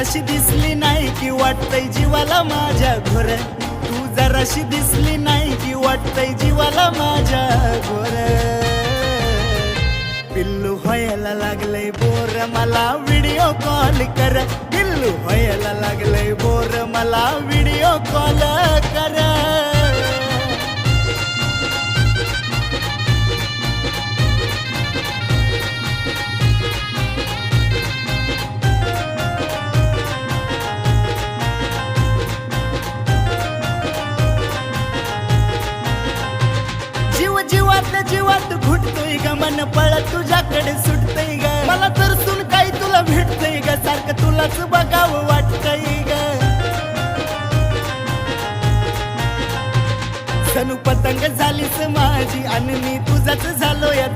जराशी दिसली नाही की वाटतय जीवाला माझ्या घोर. तू जराशी दिसली नाही की वाटतय जीवाला माझ्या घोर. पिल्लू व्हायला लागलंय बोर मला व्हिडिओ कॉल कर. पिल्लू व्हायला लागलंय बोर मला व्हिडिओ कॉल जीव जीवात घुटतोय ग मन पळत तुझ्याकडे सुटतय ग. मला तर सुन काही तुला भेटतय ग सारखं तुलाच बघावं वाटतय ग. सनू पतंग झालीस माझी आणि मी तुझाच झालो या